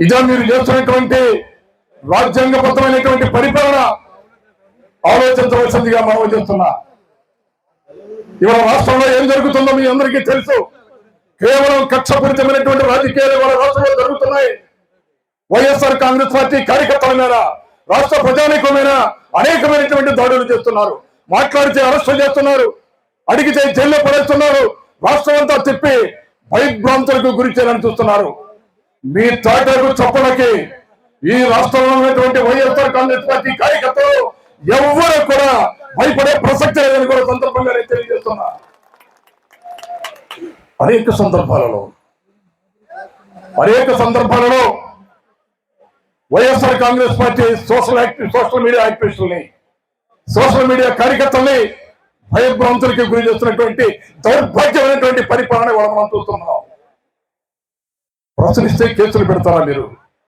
ఇదే మీరు చేస్తున్నటువంటి రాజ్యాంగబద్ధమైనటువంటి పరిపాలన ఆలోచించవలసిందిగా మనం చేస్తున్నా ఇవాళ రాష్ట్రంలో ఏం జరుగుతుందో మీ అందరికీ తెలుసు. కేవలం కక్షపూరితమైనటువంటి రాజకీయాలు ఇవాళ రాష్ట్రంలో జరుగుతున్నాయి. వైఎస్ఆర్ కాంగ్రెస్ పార్టీ కార్యకర్తల మీద రాష్ట్ర ప్రజానీకమైన అనేకమైనటువంటి దాడులు చేస్తున్నారు. మాట్లాడితే అరెస్టులు చేస్తున్నారు. అడిగితే జైల్లో పడేస్తున్నారు. రాష్ట్రం అంతా తిప్పి భయభ్రాంతులకు గురి చేయాలని చూస్తున్నారు. మీ తాటకు చప్పులకి ఈ రాష్ట్రంలో ఉన్నటువంటి వైఎస్ఆర్ కాంగ్రెస్ పార్టీ కార్యకర్తలు ఎవరు కూడా భయపడే ప్రసక్తి లేదని కూడా సందర్భంగా నేను తెలియజేస్తున్నా. అనేక సందర్భాలలో అనేక సందర్భాలలో YSR Congress party social active social media యాక్టివిస్టుల్ని social media కార్యకర్తల్ని భయభ్రాంతులకి గురి చేస్తున్నటువంటి దౌర్భాగ్యమైనటువంటి పరిపాలన ఇవాళ మనం చూస్తున్నాం. ప్రోత్సహిస్తే కేసులు పెడతారా మీరు?